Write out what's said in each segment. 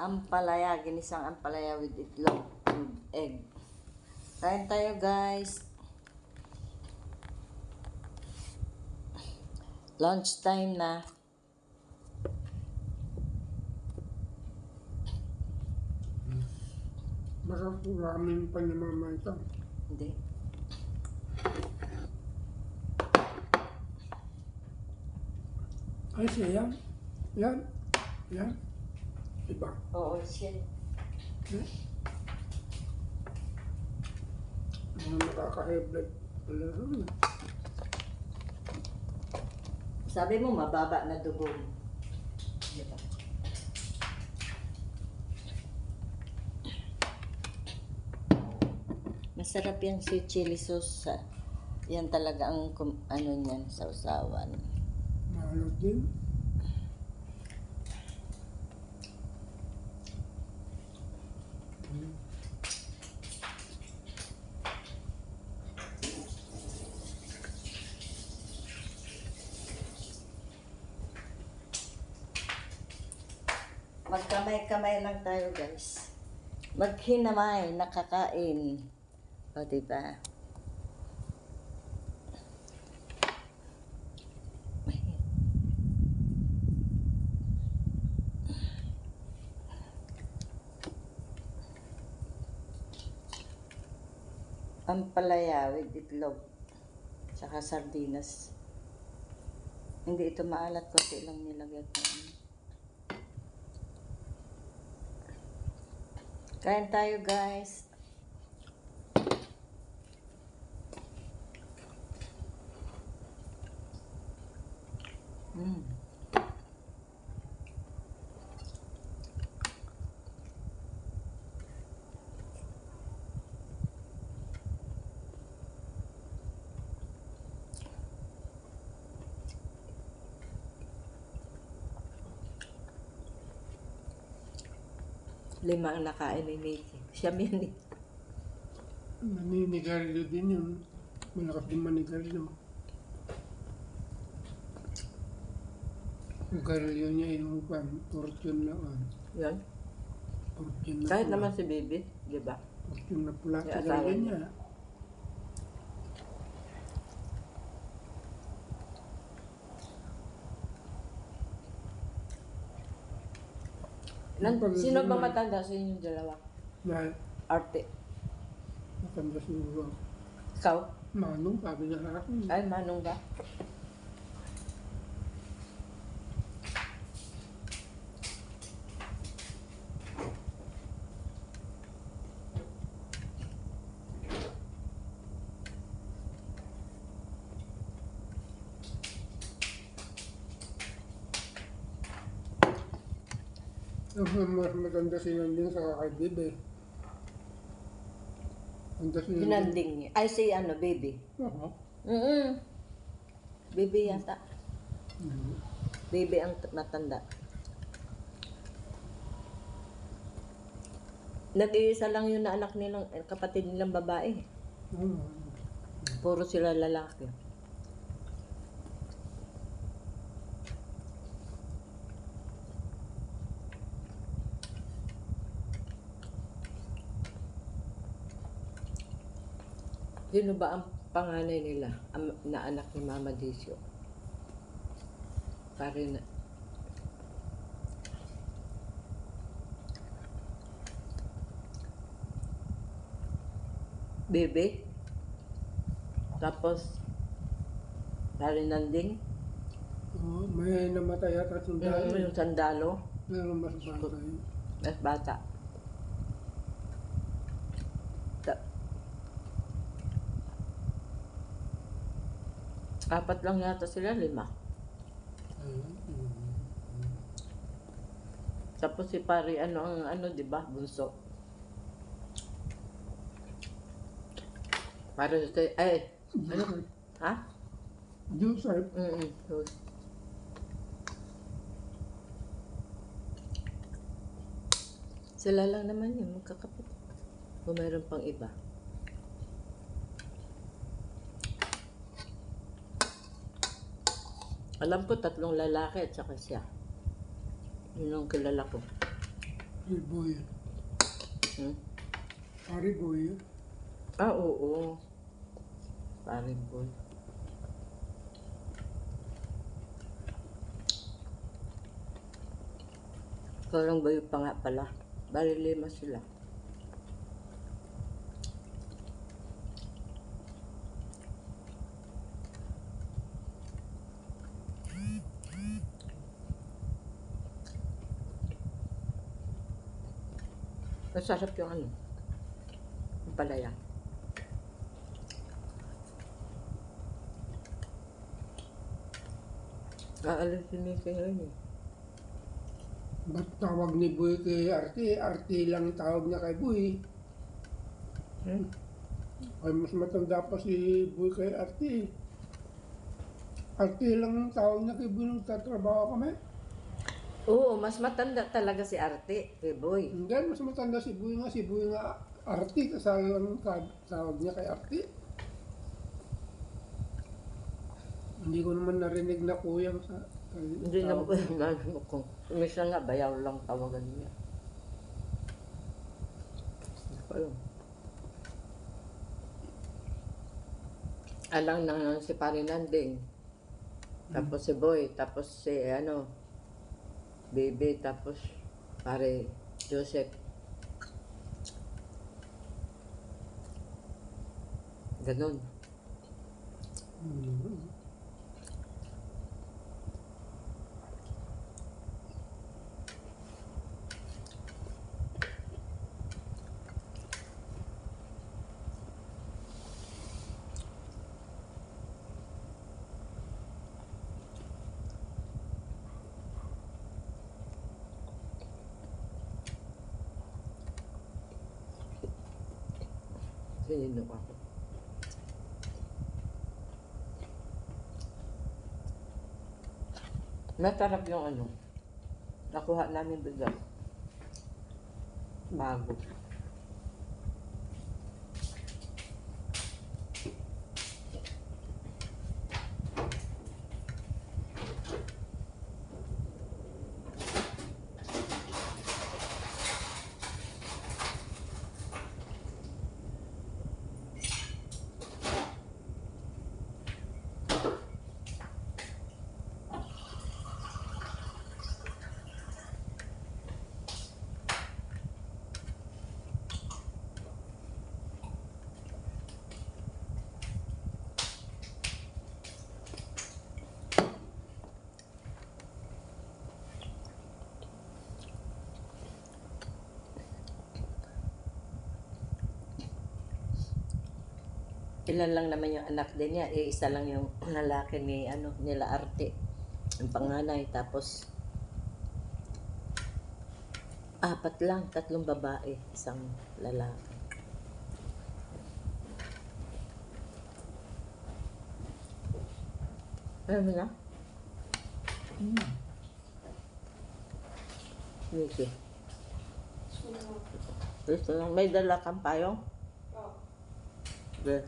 ampalaya, ginisang ampalaya with itlog and egg. Kain tayo guys. Lunch time na. Masarap ramen pa ni mama ito. Hindi. Ay, siya yan. Yan. Yan. Diba? Oo, siya. Hmm? Mga nakaka-high blood pala rin. Sabi mo, mababa na dugo mo. Diba? Masarap yan si chili sauce. Yan talaga ang kum- ano niyan sa usawan. Mahalo din. Hmm. Magkamay-kamay lang tayo guys. Maghinamay, nakakain. O, diba? Ampalaya with itlog. Tsaka sardinas. Hindi ito maalat. Kunti lang nilagay ko. Kain tayo guys. Mm. Lima ang nakain ni Nikki. Siya yan eh. Naninigarilyo din yun. Malakas din manigarilyo. Yung garilyo niya yung pan, fortune na on. Yan. Fortune na Kahit pula. naman si baby, di ba? Fortune na pula. Yung Sa asawa garilyo niya. Nan, sino ba matanda sa inyong dalawa? Dahil Arte. matanda siguro. Ikaw? Manong, sabi niya sa akin. Ay, manong ba? Mas maganda si Nanding sa kay Bibe. Maganda si Nanding. Ginanding niya. Ay, si ano, baby. Oo. Mm Baby yata. Mhm. Baby ang t- matanda. Nag-iisa lang yun na anak nilang, eh, kapatid nilang babae. Oo. Puro sila lalaki. Sino ba ang panganay nila? Ang na anak ni Mama Disio? Pare na. Bebe. Tapos, pare nanding. Oo, may namatay sa Yung, dahil. yung sandalo. Pero mas bata yun. Mas bata. Apat lang yata sila, lima. Tapos si pare, ano ang ano, di ba? Bunso. Para sa, ay, ano? Ha? Joseph, Mm-mm. So, Sila lang naman yun, magkakapit. Kung mayroon pang iba. Alam ko tatlong lalaki at saka siya. Yun ang kilala ko. Si Boy. Hmm? Pari Boy. Ah, oo. Paring boy. Parang bayo pa nga pala. Bali lima sila. Masarap yung ano. Yung palaya. Aalisin niya kayo yun eh. Ba't tawag ni Boy kay Arte? Arte lang tawag niya kay Boy. Hmm? Ay, mas matanda pa si Boy kay Arte. Arte lang ang tawag niya kay Boy nung tatrabaho kami. Oo, mas matanda talaga si Arte, kay Boy. Hindi, mas matanda si Boy nga. Si Boy nga Arte, kasali lang ang ta- tawag niya kay Arte. Hindi ko naman narinig na kuyang sa... kay- Hindi na ko ano kung minsan nga bayaw lang tawagan niya. Hindi ko alam. Alang na si Pari Nanding. Tapos si Boy, tapos si ano, Baby, tapos Pare Joseph. Ganon. Hmm. Sininom ako. Masarap yung ano. Nakuha namin bigas. Bago. Ilan lang naman yung anak din niya. Eh, isa lang yung lalaki ni ano nila Arte. Yung panganay. Tapos apat lang. Tatlong babae. Isang lalaki. Alam mo na? Hmm. Miki. Gusto lang. May dala kang payong? Good.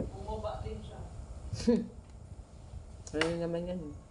Bumaba din siya. Ano naman yan?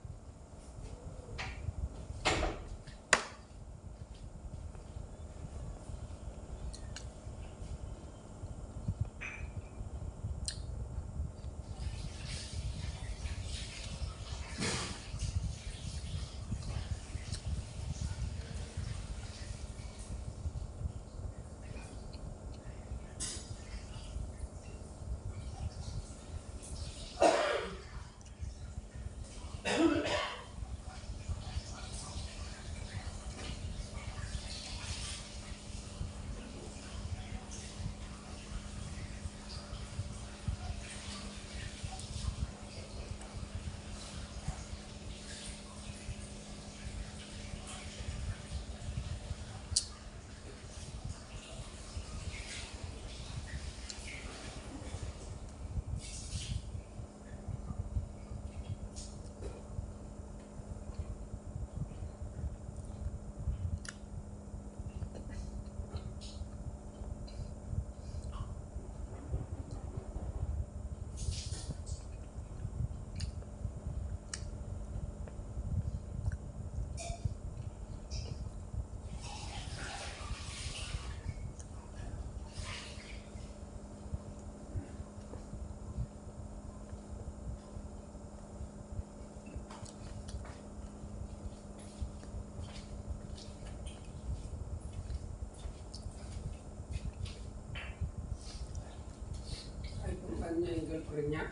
Girlfriend niya.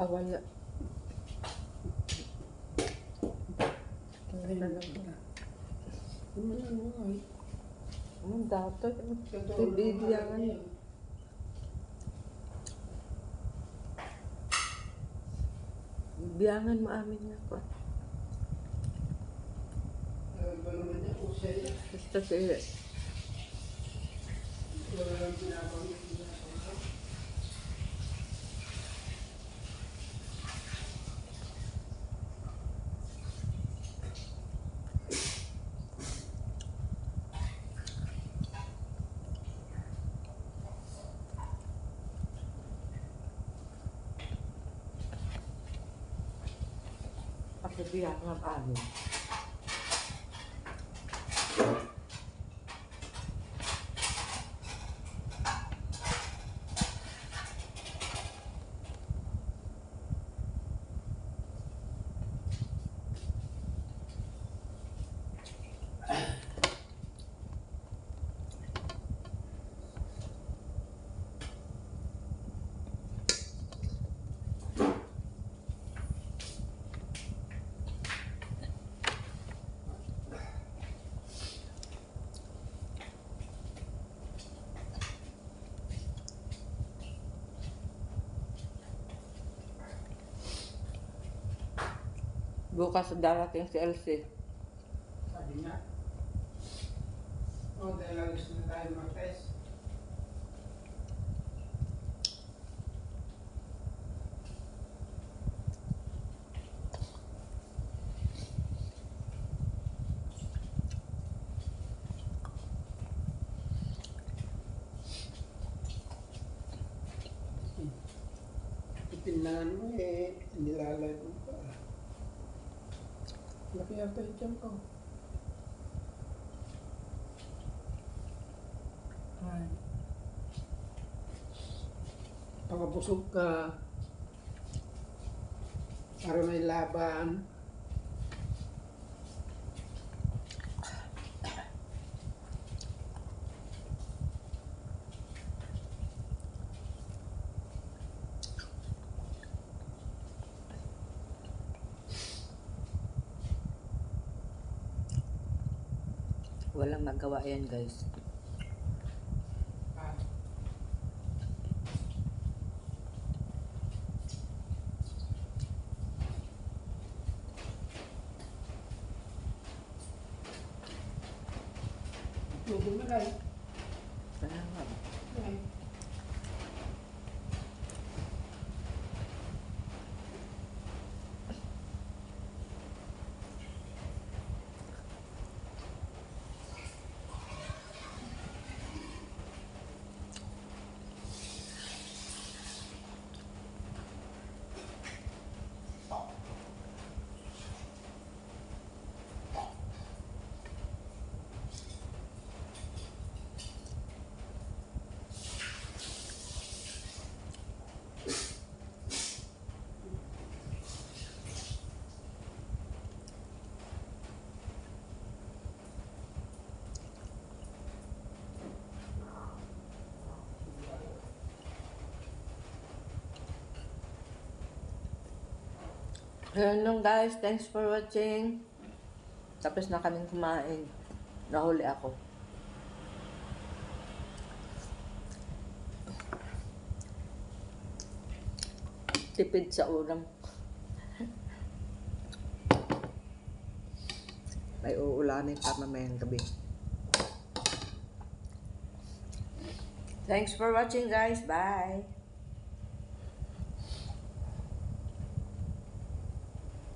Ah, wala. Ay. Ano eh. Anong dato? Totoo naman Bibigyan. yan. Biyangan mo amin nga ko. Ano niya. Basta si Wala lang pinabanggit epi akran pa avon. Bukas darating si Elsie. Sabi niya. Oh, dahil alis na tayo Martes. Ipinangan mo eh, nilalay mo pa. Laki yata yung tiyan ko. Pakabusog ka. Para may laban. Walang magawa yan guys. Ayun lang guys, thanks for watching. Tapos na kaming kumain. Nahuli ako. Tipid sa ulam. May uulamin pa mamayang gabi. Thanks for watching guys. Bye.